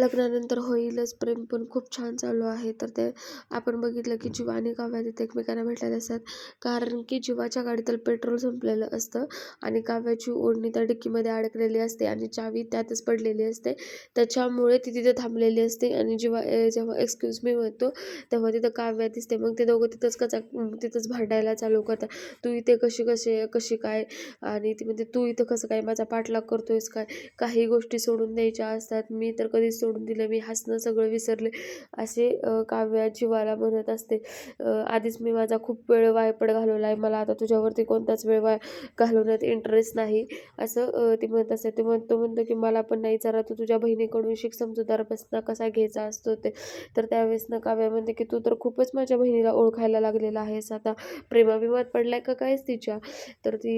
लग्नानंतर होईलच. प्रेम पण खूप छान चालू आहे. तर ते आपण बघितलं की जीवा आणि काव्या तिथे एकमेकांना भेटलेले असतात. कारण की जीवाच्या गाडीतील पेट्रोल संपलेलं असतं आणि काव्याची ओढणी त्या डिक्कीमध्ये अडकलेली असते आणि चावी त्यातच पडलेली असते. त्याच्यामुळे ती तिथे थांबलेली असते आणि जेव्हा जेव्हा एक्सक्यूज मी म्हणतो तेव्हा तिथं काव्या दिसते. मग ते दोघं तिथंच कचा तिथंच भांडायला चालू करतात. तू इथे कशी कशी कशी काय? आणि ती म्हणते तू इथं कसं काय? माझा पाठलाग करतोयस काय? काही गोष्टी सोडून द्यायच्या असतात. मी तर कधीच सोडून दिलं. मी हसणं सगळं विसरले. असे काव्या जीवाला म्हणत असते. आधीच मी माझा खूप वेळ वायपड घालवला आहे. मला आता तुझ्यावरती कोणताच वेळ वाय घालवण्यात इंटरेस्ट नाही. असं ती म्हणत असते. ते म्हणतो म्हणतो की मला पण नाही जरा तू तुझ्या बहिणीकडून शिक. समजूतदारपणा कसा घ्यायचा असतो ते. तर त्यावेळेस ना काव्या म्हणते की तू तर खूपच माझ्या बहिणीला ओळखायला लागलेला आहेस. आता प्रेमाभिमात पडलाय का? कायच तिच्या? तर ती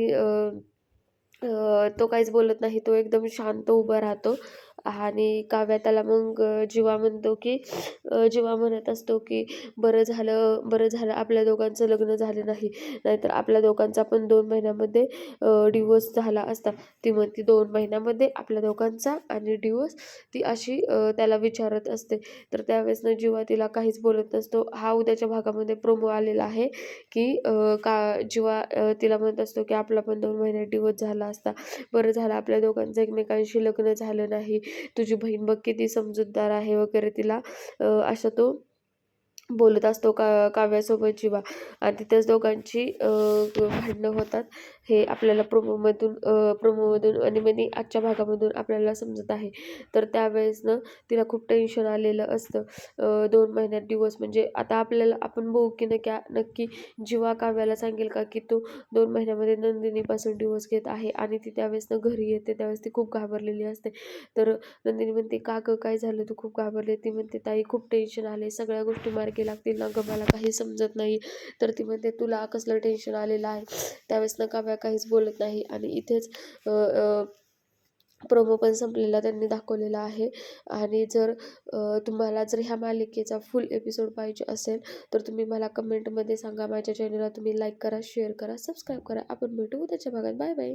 तो काहीच बोलत नाही. तो एकदम शांत उभा राहतो. आणि काव्या त्याला मग जीवा म्हणतो की जीवा म्हणत असतो की बरं झालं बरं झालं आपल्या दोघांचं लग्न झालं नाही. नाहीतर आपल्या दोघांचा पण दोन महिन्यामध्ये डिवोर्स झाला असता. ती म्हणते दोन महिन्यामध्ये आपल्या दोघांचा आणि डिवोर्स ती अशी त्याला विचारत असते. तर त्यावेळेस ना जीवा तिला काहीच बोलत नसतो. हा उद्याच्या भागामध्ये प्रोमो आलेला आहे की का जीवा तिला म्हणत असतो की आपला पण दोन महिन्यात डिवोर्स झाला असता. बरं झालं आपल्या दोघांचं एकमेकांशी लग्न झालं नाही. तुझी बहीण बघ किती समजूतदार आहे वगैरे तिला अशा तो बोलत असतो का काव्यासोबत जीवा आणि तिथेच दोघांची भांडणं होतात. हे आपल्याला प्रोमोमधून प्रोमोमधून आणि म्हणजे आजच्या भागामधून आपल्याला समजत आहे. तर त्यावेळेसनं तिला खूप टेन्शन आलेलं असतं. दोन महिन्यात दिवस म्हणजे आता आपल्याला आपण बघू की नक्की नक्की जीवा काव्याला सांगेल का की तू दोन महिन्यामध्ये नंदिनीपासून डिवोर्स घेत आहे आणि ती त्यावेळेसनं घरी येते. त्यावेळेस ती खूप घाबरलेली असते. तर नंदिनी म्हणते का गं काय झालं? तू खूप घाबरले ती म्हणते ताई खूप टेन्शन आले सगळ्या गोष्टी मार्गे लागतील ना गं मला काही समजत नाही. तर ती म्हणते तुला कसलं टेन्शन आलेलं आहे? त्यावेळेस ना काव्या काहीच बोलत नाही आणि इथेच प्रोमो पण संपलेला त्यांनी दाखवलेला आहे. आणि जर तुम्हाला जर ह्या मालिकेचा फुल एपिसोड पाहिजे असेल तर तुम्ही मला कमेंटमध्ये सांगा. माझ्या चॅनलला तुम्ही लाईक करा शेअर करा सबस्क्राईब करा. आपण भेटू त्याच्या भागात. Bye bye